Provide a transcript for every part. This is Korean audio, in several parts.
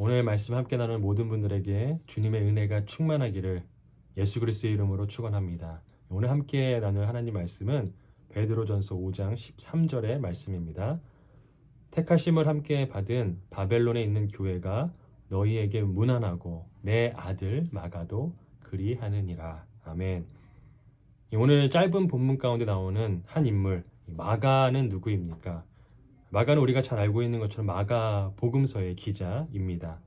오늘 말씀 함께 나누는 모든 분들에게 주님의 은혜가 충만하기를 예수 그리스도의 이름으로 축원합니다. 오늘 함께 나눌 하나님 말씀은 베드로전서 5장 13절의 말씀입니다. 택하심을 함께 받은 바벨론에 있는 교회가 너희에게 무난하고 내 아들 마가도 그리하느니라. 아멘. 오늘 짧은 본문 가운데 나오는 한 인물 마가는 누구입니까? 마가는 우리가 잘 알고 있는 것처럼 마가 복음서의 기자입니다.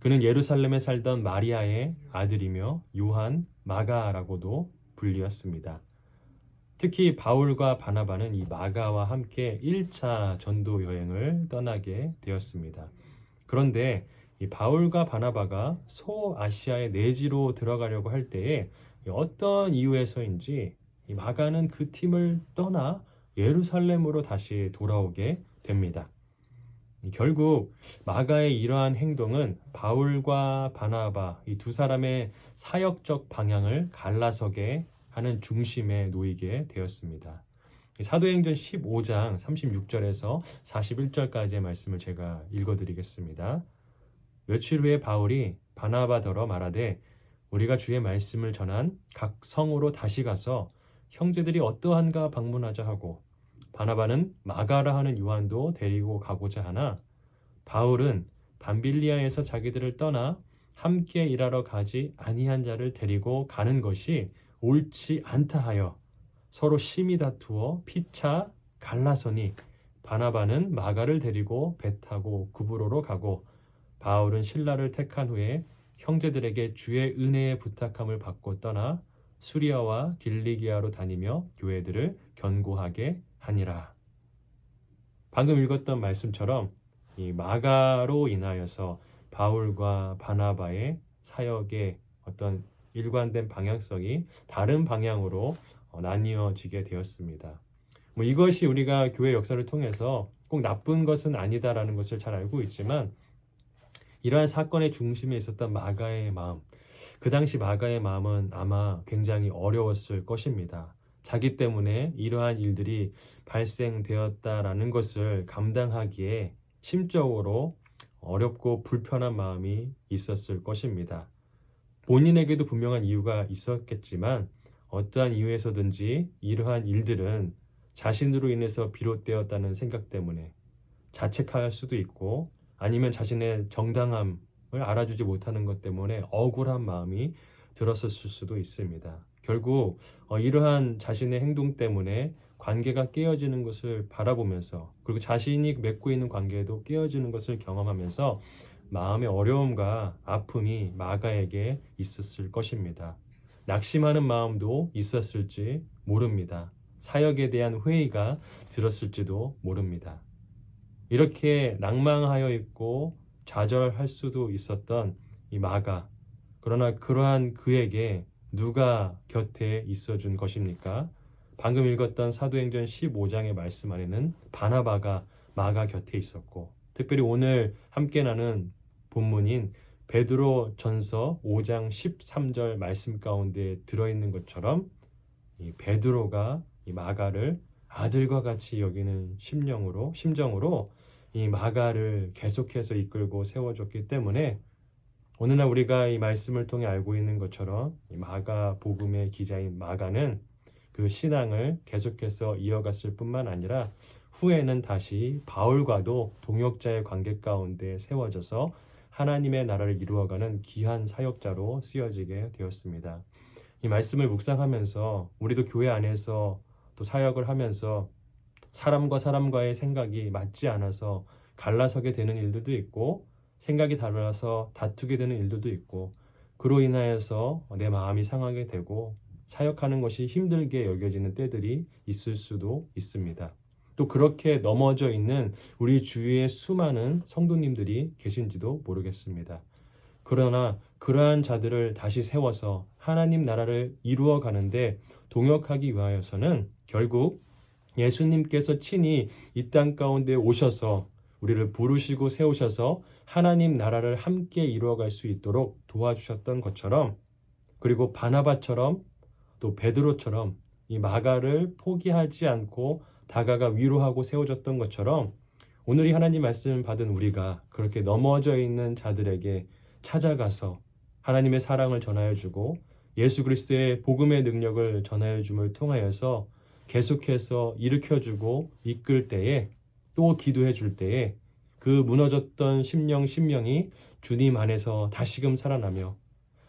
그는 예루살렘에 살던 마리아의 아들이며 요한 마가라고도 불리었습니다. 특히 바울과 바나바는 이 마가와 함께 1차 전도 여행을 떠나게 되었습니다. 그런데 이 바울과 바나바가 소아시아의 내지로 들어가려고 할 때에 어떤 이유에서인지 이 마가는 그 팀을 떠나 예루살렘으로 다시 돌아오게 됩니다. 결국 마가의 이러한 행동은 바울과 바나바 이 두 사람의 사역적 방향을 갈라서게 하는 중심에 놓이게 되었습니다. 사도행전 15장 36절에서 41절까지의 말씀을 제가 읽어드리겠습니다. 며칠 후에 바울이 바나바더러 말하되 우리가 주의 말씀을 전한 각 성으로 다시 가서 형제들이 어떠한가 방문하자 하고 바나바는 마가라 하는 요한도 데리고 가고자 하나 바울은 밤빌리아에서 자기들을 떠나 함께 일하러 가지 아니한 자를 데리고 가는 것이 옳지 않다 하여 서로 심히 다투어 피차 갈라서니 바나바는 마가를 데리고 배 타고 구브로로 가고 바울은 신라를 택한 후에 형제들에게 주의 은혜의 부탁함을 받고 떠나 수리아와 길리기아로 다니며 교회들을 견고하게 하니라. 방금 읽었던 말씀처럼 이 마가로 인하여서 바울과 바나바의 사역의 어떤 일관된 방향성이 다른 방향으로 어, 나뉘어지게 되었습니다. 뭐 이것이 우리가 교회 역사를 통해서 꼭 나쁜 것은 아니다라는 것을 잘 알고 있지만 이러한 사건의 중심에 있었던 마가의 마음, 그 당시 마가의 마음은 아마 굉장히 어려웠을 것입니다. 자기 때문에 이러한 일들이 발생되었다라는 것을 감당하기에 심적으로 어렵고 불편한 마음이 있었을 것입니다. 본인에게도 분명한 이유가 있었겠지만 어떠한 이유에서든지 이러한 일들은 자신으로 인해서 비롯되었다는 생각 때문에 자책할 수도 있고 아니면 자신의 정당함을 알아주지 못하는 것 때문에 억울한 마음이 들었을 수도 있습니다. 결국 어, 이러한 자신의 행동 때문에 관계가 깨어지는 것을 바라보면서 그리고 자신이 맺고 있는 관계도 깨어지는 것을 경험하면서 마음의 어려움과 아픔이 마가에게 있었을 것입니다. 낙심하는 마음도 있었을지 모릅니다. 사역에 대한 회의가 들었을지도 모릅니다. 이렇게 낭망하여 있고 좌절할 수도 있었던 이 마가 그러나 그러한 그에게 누가 곁에 있어 준 것입니까? 방금 읽었던 사도행전 15장의 말씀 안에는 바나바가 마가 곁에 있었고 특별히 오늘 함께 나는 본문인 베드로 전서 5장 13절 말씀 가운데 들어있는 것처럼 이 베드로가 이 마가를 아들과 같이 여기는 심령으로 심정으로 이 마가를 계속해서 이끌고 세워줬기 때문에 오늘날 우리가 이 말씀을 통해 알고 있는 것처럼 이 마가 복음의 기자인 마가는 그 신앙을 계속해서 이어갔을 뿐만 아니라 후에는 다시 바울과도 동역자의 관계 가운데 세워져서 하나님의 나라를 이루어가는 귀한 사역자로 쓰여지게 되었습니다. 이 말씀을 묵상하면서 우리도 교회 안에서 또 사역을 하면서 사람과 사람과의 생각이 맞지 않아서 갈라서게 되는 일들도 있고 생각이 달라서 다투게 되는 일들도 있고 그로 인하여서 내 마음이 상하게 되고 사역하는 것이 힘들게 여겨지는 때들이 있을 수도 있습니다. 또 그렇게 넘어져 있는 우리 주위에 수많은 성도님들이 계신지도 모르겠습니다. 그러나 그러한 자들을 다시 세워서 하나님 나라를 이루어 가는데 동역하기 위하여서는 결국 예수님께서 친히 이 땅 가운데 오셔서 우리를 부르시고 세우셔서 하나님 나라를 함께 이루어갈 수 있도록 도와주셨던 것처럼 그리고 바나바처럼 또 베드로처럼 이 마가를 포기하지 않고 다가가 위로하고 세워줬던 것처럼 오늘 이 하나님 말씀 받은 우리가 그렇게 넘어져 있는 자들에게 찾아가서 하나님의 사랑을 전하여 주고 예수 그리스도의 복음의 능력을 전하여 줌을 통하여서 계속해서 일으켜 주고 이끌 때에 또 기도해 줄 때에 그 무너졌던 심령 심령이 주님 안에서 다시금 살아나며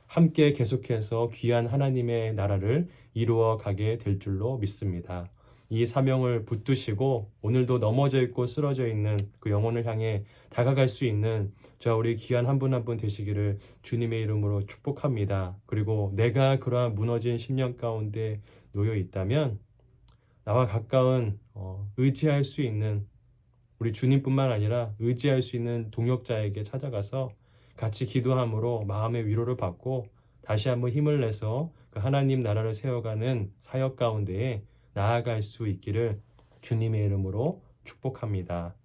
함께 계속해서 귀한 하나님의 나라를 이루어 가게 될 줄로 믿습니다. 이 사명을 붙드시고 오늘도 넘어져 있고 쓰러져 있는 그 영혼을 향해 다가갈 수 있는 저 우리 귀한 한 분 한분 되시기를 주님의 이름으로 축복합니다. 그리고 내가 그러한 무너진 심령 가운데 놓여 있다면 나와 가까운 어, 의지할 수 있는 우리 주님뿐만 아니라 의지할 수 있는 동역자에게 찾아가서 같이 기도함으로 마음의 위로를 받고 다시 한번 힘을 내서 그 하나님 나라를 세워가는 사역 가운데에 나아갈 수 있기를 주님의 이름으로 축복합니다.